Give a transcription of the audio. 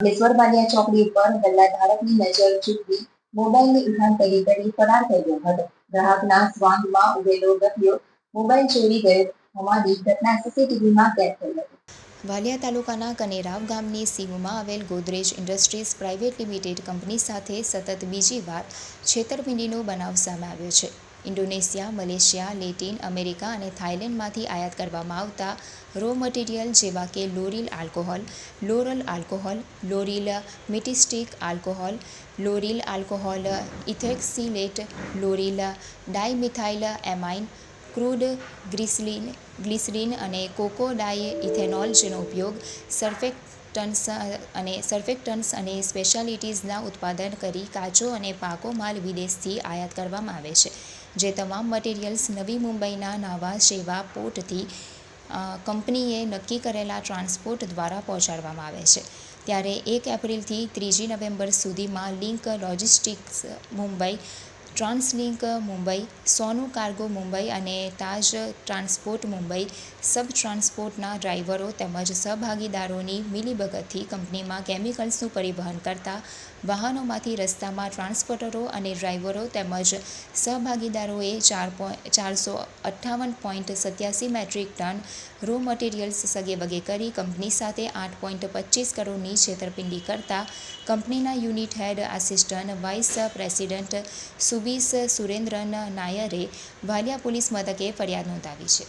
બાલિયા ચોકડી ઉપર ગલ્લા ધારકની નજર ચૂકવી મોબાઈલની ઉઠાણપૈઠી કરી ફરાર થઈ ગયો હતો. ગ્રાહકના સ્વાંગમાં ઉભેલો ગઠિયો મોબાઈલ ચોરી ગયો. હોવાની ઘટના સીસીટીવીમાં કેદ થઈ હતી. વાલિયા તાલુકાના કનેરાવ ગામની સીમમાં આવેલ Godrej industries private limited company સાથે સતત બીજી વાર છેતરપિંડીનો બનાવ સામે આવ્યો છે. ઇન્ડોનેશિયા, મલેશિયા, લેટિન, અમેરિકા અને થાઇલેન્ડમાંથી આયાત કરવામાં આવતા રો મટીરિયલ જેવા કે lauryl alcohol, lauryl alcohol, lauryl myristic alcohol, lauryl alcohol ethoxylate, lauryl dimethyl amine, crude glycerin, glycerin અને કોકો ડાય ઇથેનોલ જેનો ઉપયોગ સર્ફેક્ટન્સ અને સર્ફેક્ટન્સ અને સ્પેશિયાલિટીઝના ઉત્પાદન કરી કાચો અને પાકો માલ વિદેશથી આયાત કરવામાં આવે છે. જે તમામ મટીરિયલ્સ નવી મુંબઈના નાવા સેવા પોર્ટથી કંપનીએ નક્કી કરેલા ટ્રાન્સપોર્ટ દ્વારા પહોંચાડવામાં આવે છે. ત્યારે એક એપ્રિલથી ત્રીજી નવેમ્બર સુધીમાં link logistics Mumbai translink Mumbai, Sonu cargo Mumbai અને તાજ ટ્રાન્સપોર્ટ મુંબઈ સબ ટ્રાન્સપોર્ટના ડ્રાઈવરો તેમજ સહભાગીદારોની મિલીભગતથી કંપનીમાં કેમિકલ્સનું પરિવહન કરતા વાહનોમાંથી રસ્તામાં ટ્રાન્સપોર્ટરો અને ડ્રાઈવરો તેમજ સહભાગીદારોએ ચાર ચારસો અઠ્ઠાવન પોઈન્ટ સત્યાસી મેટ્રિક ટન રો મટીરિયલ્સ સગેવગે કરી કંપની સાથે આઠ પોઈન્ટ પચીસ કરોડની છેતરપિંડી કરતા કંપનીના unit head assistant vice president Subis Surendran નાયરે Valia police મથકે ફરિયાદ નોંધાવી છે.